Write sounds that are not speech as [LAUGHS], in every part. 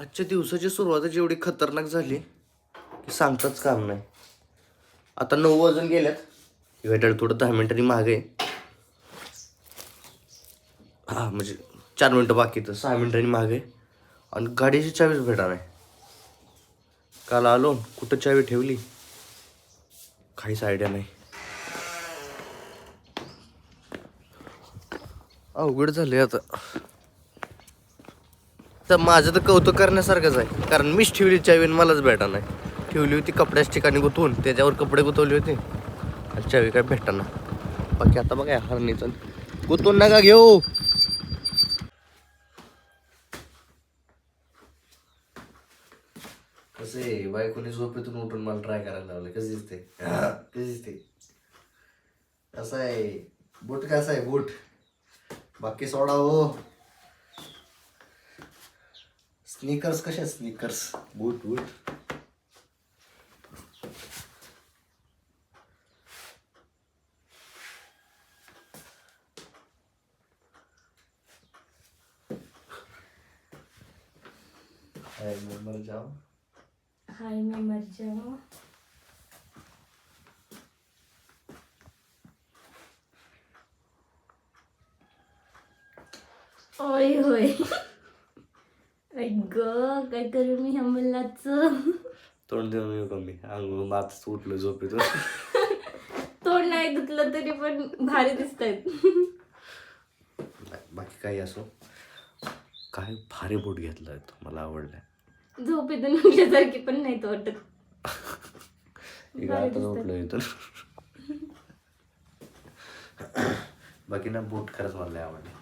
आजच्या दिवसाची सुरुवातच एवढी खतरनाक झाली की सांगताच काम नाही. आता नऊ वाजून गेल्यात. वेटर थोडं दहा मिनिटांनी मागे. आहे. हा म्हणजे चार मिनटं बाकी तर सहा मिनिटांनी मागे. आहे. आणि गाडीची चावीच भेटा नाही काल आलो कुठं चावी ठेवली? काहीच आयडिया नाही. अवघड झाले आता. तर माझं तर कौतुक करण्यासारखंच आहे. कारण मीच ठेवली चावीन मलाच भेटा नाही. ठेवली होती कपड्याच ठिकाणी गुतवून त्याच्यावर कपडे गुतवले होते. आणि चावी काय भेटाना. बाकी आता बघा हरणीचं. गुतवून नका घेऊ. कसे बायकोने झोपेतून उठून मला ट्राय करायला लावलं. कसं दिसते [COUGHS] कसं दिसते कसं आहे? बूट कसा आहे? बूट. बाकी सोडा हो. स्नीकर्स कसे स्नीकर्स बूट बूट हाय, मर जाओ हाय मैं मर जाऊं ओय होय ऐ ग काय करू मी ह्या मुलाचं. तोंड देऊन येऊ कमी अंग मात उठलो झोपेतून. [LAUGHS] तोंड नाही धुतलं तरी पण भारी दिसत आहेत बाकी काही असो. काय भारी बूट घेतलाय तो मला आवडलाय. झोपेतून उठल्यासारखी पण नाही तो वाटत. [LAUGHS] आता. उठलो इथून. [LAUGHS] बाकी ना बूट खरंच मला आवडले.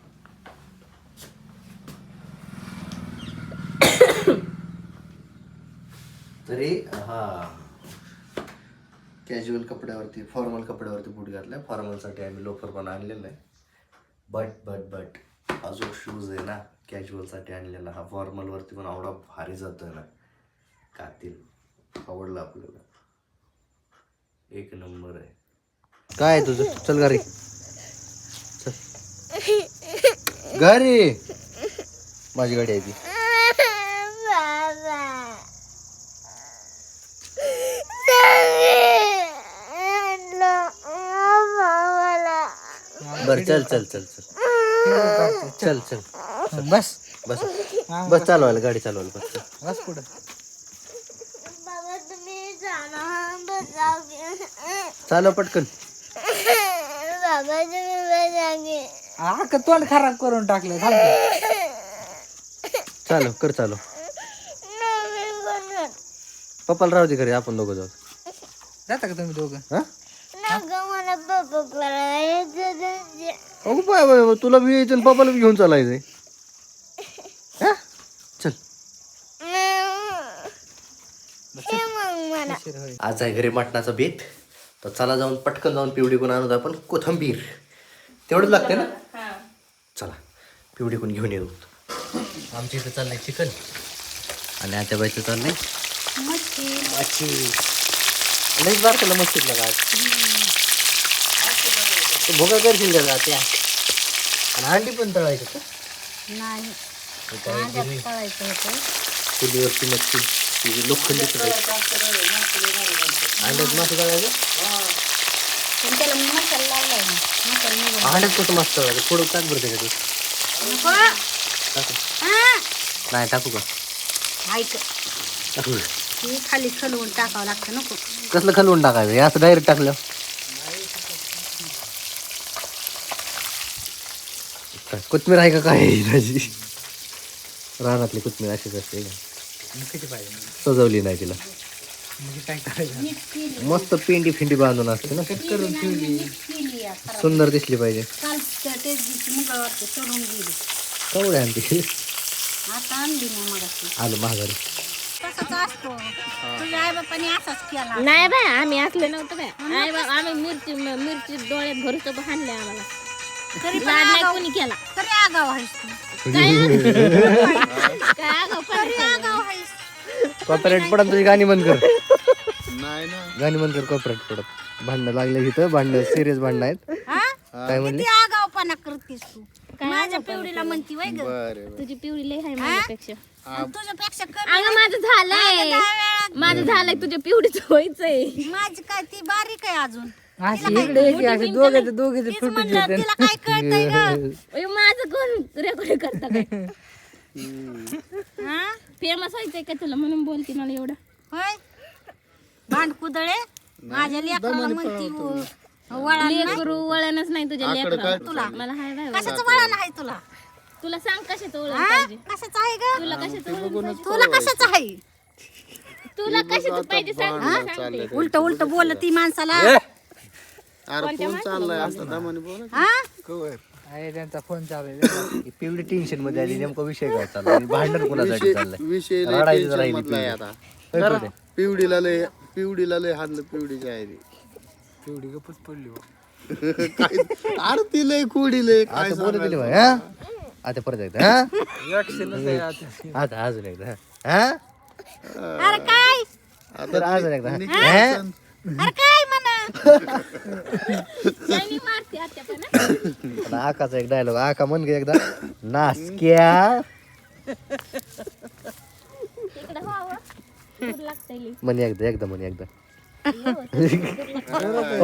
तरी हा. कॅज्युअल कपड्यावरती फॉर्मल कपड्यावरती बूट घातलाय. फॉर्मलसाठी आम्ही लोकर पण आणलेलं आहे. बट बट बट हा जो शूज आहे ना कॅज्युअलसाठी आणलेला. हा फॉर्मलवरती पण आवडा भारी जातो आहे ना. कातील. आवडला आपल्याला. एक नंबर आहे. काय आहे तुझं? चल घरी. चल. घरी. माझी गाडी आहे ती. बर चल चल चल चल. चल चल. बस. बस. बस चालवायला गाडी चालवायला बस. चल. बस पुढं चालव पटकन. तोंड खराब करून टाकलं. चालव कर चालव. पप्पाला राहू दे घरी आपण दोघं जाऊ. जाता का तुम्ही दोघं? हा? अगो पाय बाय तुला बी यायचं पप्पाला बी घेऊन चालायचंय. हा? चल. आज आहे घरी मटणाचा बेत. तर चला जाऊन पटकन जाऊन पिवडी कोण आणू आपण कोथंबीर. तेवढंच लागते ना? चला पिवडी कोण घेऊन येऊ. आमच्या इथं चाललंय चिकन. आणि आता बाईचं चाललंय मच्छी. लईच बार केलं मच्छीतलं का आज भोगा करशील का त्या. आणि अंडी पण तळायचं का? नाही. हे काय गिरवी? चुलीवरची मच्छी लोखंडी तळायची. अंड्यात मासे तळायचं? पण त्याला मसाला लावलाय ना. मसाला नाही अंड्यात कसं मस्त तळायचं? थोडं टाक बरं त्याच्यात टाकू. नाही टाकू का? ऐक. टाकू का? खाली खलवून टाकावं लागतं नको. कसलं खालवून टाकायचं? हे असं डायरेक्ट टाकलं काय, कोथमीर आहे का काय? भाजी रानातली कोथमीर अशीच असते का? मग किती पाहिजे सजवली नाही तिला. म्हणजे काय करायचं? मस्त पेंडी फिंडी बांधून असते ना. कट करून ठेवली. केली आता सुंदर दिसली पाहिजे. कालच्या तेच दिवशी मुगावरती सोडून गेली. कवडे आणते. आता आणली नाही मग आलं महागारी तसंच असतो. तुझ्या आई बापाने असाच केला. नाही बाय आम्ही असले नव्हतं बाय आई बाबा आम्ही मिरची मिरची डोळ्यात भरतो हाणले आम्हाला. तरी नाही कोणी केला. तरी आगाव आहेस तू. काय आगाव? तरी आगाव. आहेस. कॉपरेट पडत तुझी गाणी बंद कर. गाणी बंद कर कॉपरेट पडत. भांडणं लागले इथं भांडणं सिरियस भांडणं आहेत. काय म्हणले? आगावपणा करतेस तू? माझ्या पिवडीला म्हणती वय ग. तुझी पिवडी लय आहे माझ्यापेक्षा. आणि तुझ्यापेक्षा कमी अगं माझं झालंय. दहा वेळा माझं झालंय तुझ्या पिवडीच व्हायचंय. माझी काय ती बारीक आहे अजून. अशी इकडे एक असे दोघे दोघे तीच फुटून म्हणलं येते तिला काय कळतंय ग? अय, माझं कोण रेकॉर्ड करता काय? हा? फेमस व्हायचंय का तुला म्हणून बोलते मला एवढं? होय? भांडकुदळे माझ्या लेकराला म्हणती व- वळण नाही. लेकरू वळणच नाही तुझ्या लेकरा तुला. मला हाय बाय वळण. कशाचं वळण आहे तुला? तुला सांग कशाचं वळण हा? पाहिजे. कशाचं आहे ग? तुला कशाचं वळण पाहिजे? तुला कशाचं आहे? तुला कशाचं पाहिजे सांग. उलट उलट बोल ती माणसाला. अरे फोन चाललाय असं दमाने बोला हा? अरे त्यांचा फोन चालू आहे ही पिवडी टेन्शनमध्ये आली नेमका विषय काय चालला भांडण कोणासाठी चाललंय? विषय लय रडायचं tension राहिली मधला आहे पिवडी. आता? पिवडीला लय पिवडीला लय हाणलं पिवडीच्या आहे. तेवढी गपच पडली हो. काय अरे ती लय कुडी लय काय आता बोलत दिली हा? आता परत एकदा हा? आहे आता. आता अजून एकदा हा? अरे काय? तर अजून एकदा हा? अरे काय? म्हणा त्याने मारते आत्या पण हं. आता आकाचा एक डायलॉग आका म्हण गे एकदा नासक्या. इकडं व्हावं दूर लागतंय लई. म्हणे एकदा एकदा म्हणे एकदा.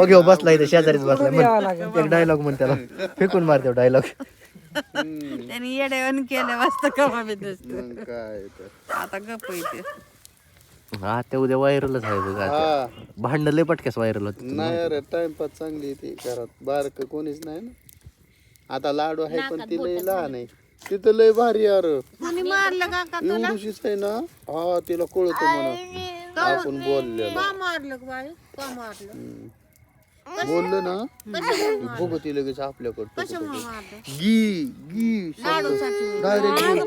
ओके हो बसला इथे शेजारीच बसला म्हण. एक डायलॉग म्हण त्याला. फेकून मारते डायलॉग त्यांनी येड्यावर केलं वाजता कमा बी दिसत मग काय तर. आता गप येते हा ते उद्या व्हायरलच आहे बघ. हा. भांडण लय पटक्यास व्हायरल होत नाही अरे टाइमपास चांगली आहे ती घरात. बारक कोणीच नाही ना. आता लाडू आहे पण ती लय लहान आहे. तिथं लय भारी आहे अरे. कोणी मारलं का का एवढीशीच आहे ना? हा तिला कळतो म्हणा. आपण बोललेलं. का मारलं का बाई? का मारलं? बोललो ना? बघू ती लगेच आपल्याकडं गी गी डायरेक्ट